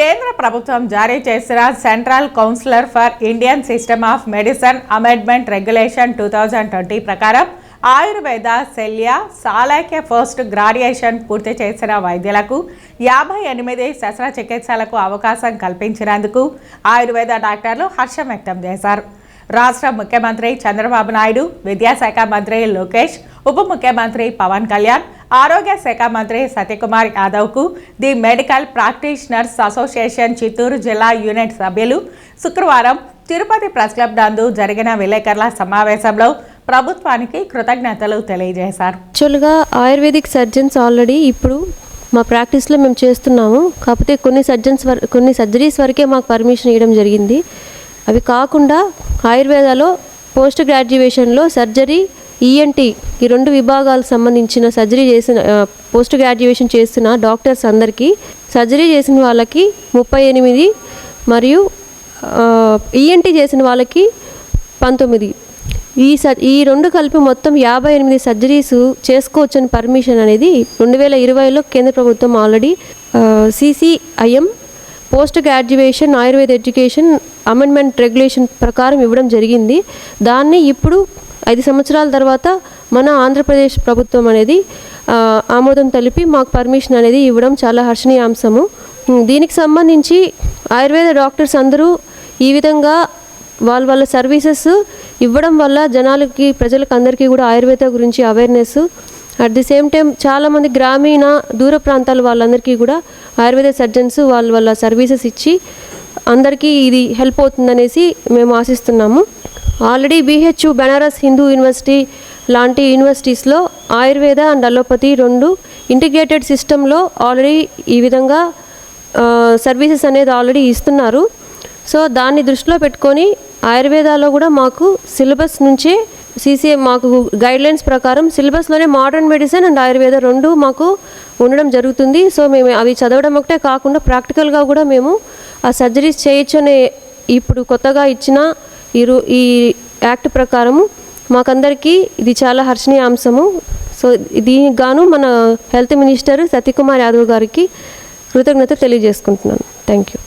కేంద్ర ప్రభుత్వం జారీ చేసిన central councillor for Indian system of medicine amendment regulation two thousand twenty ప్రకారం ఆయుర్వేద శల్య సాలాక్య ఫస్ట్ గ్రాడ్యుయేషన్ పూర్తి చేసిన వైద్యులకు యాభై ఎనిమిది శస్త్రచికిత్సలకు అవకాశం కల్పించినందుకు ఆయుర్వేద డాక్టర్లు హర్షం వ్యక్తం చేశారు. రాష్ట్ర ముఖ్యమంత్రి చంద్రబాబు నాయుడు విద్యాశాఖ మంత్రి లోకేష్ ఉప ముఖ్యమంత్రి పవన్ కళ్యాణ్ ఆరోగ్య శాఖ మంత్రి Satyakumar యాదవ్కు the medical practitioners association Chittoor జిల్లా యూనిట్ సభ్యులు శుక్రవారం తిరుపతి ప్రెస్ క్లబ్ నందు జరిగిన విలేకరుల సమావేశంలో ప్రభుత్వానికి కృతజ్ఞతలు తెలియజేశారు. యాక్చువల్గా ఆయుర్వేదిక్ సర్జన్స్ ఆల్రెడీ ఇప్పుడు మా ప్రాక్టీస్లో మేము చేస్తున్నాము. కాకపోతే కొన్ని సర్జన్స్ వర కొన్ని సర్జరీస్ వరకే మాకు పర్మిషన్ ఇవ్వడం జరిగింది. అవి కాకుండా ఆయుర్వేదాలో పోస్ట్ గ్రాడ్యుయేషన్లో సర్జరీ ఈఎన్టీ ఈ రెండు విభాగాలకు సంబంధించిన సర్జరీ చేసిన పోస్ట్ గ్రాడ్యుయేషన్ చేసిన డాక్టర్స్ అందరికీ సర్జరీ చేసిన వాళ్ళకి ముప్పై ఎనిమిది మరియు ఈఎన్టీ చేసిన వాళ్ళకి పంతొమ్మిది. ఈ స ఈ రెండు కలిపి మొత్తం యాభై ఎనిమిది సర్జరీస్ చేసుకోవచ్చని పర్మిషన్ అనేది రెండు వేల ఇరవైలో కేంద్ర ప్రభుత్వం already CCIM post graduation Ayurveda education amendment regulation ప్రకారం ఇవ్వడం జరిగింది. దాన్ని ఇప్పుడు ఐదు సంవత్సరాల తర్వాత మన ఆంధ్రప్రదేశ్ ప్రభుత్వం అనేది ఆమోదం తెలిపి మాకు పర్మిషన్ అనేది ఇవ్వడం చాలా హర్షణీయాంశము. దీనికి సంబంధించి ఆయుర్వేద డాక్టర్స్ అందరూ ఈ విధంగా వాళ్ళ వాళ్ళ సర్వీసెస్ ఇవ్వడం వల్ల జనాలకి ప్రజలకు అందరికీ కూడా ఆయుర్వేద గురించి awareness. At the same time చాలామంది గ్రామీణ దూర ప్రాంతాల వాళ్ళందరికీ కూడా ఆయుర్వేద సర్జన్స్ వాళ్ళ వాళ్ళ సర్వీసెస్ ఇచ్చి అందరికీ ఇది హెల్ప్ అవుతుందనేసి మేము ఆశిస్తున్నాము. Already B H Banaras Hindu university లాంటి యూనివర్సిటీస్లో ఆయుర్వేద అండ్ అలోపతి రెండు ఇంటిగ్రేటెడ్ సిస్టంలో ఆల్రెడీ ఈ విధంగా సర్వీసెస్ అనేది ఆల్రెడీ ఇస్తున్నారు. సో దాన్ని దృష్టిలో పెట్టుకొని ఆయుర్వేదాలో కూడా మాకు సిలబస్ నుంచే సీసీఏ మాకు గైడ్లైన్స్ ప్రకారం సిలబస్లోనే మోడర్న్ మెడిసిన్ అండ్ ఆయుర్వేద రెండు మాకు ఉండడం జరుగుతుంది. సో మేము అవి చదవడం ఒకటే కాకుండా ప్రాక్టికల్గా కూడా మేము ఆ సర్జరీస్ చేయొచ్చు అనే ఇప్పుడు కొత్తగా ఇచ్చిన ఈ ఈ యాక్ట్ ప్రకారము మాకందరికీ ఇది చాలా హర్షణీయాంశము. సో దీనికి గాను మన హెల్త్ మినిస్టర్ సతీకుమార్ యాదవ్ గారికి కృతజ్ఞత తెలియజేసుకుంటున్నాను. Thank you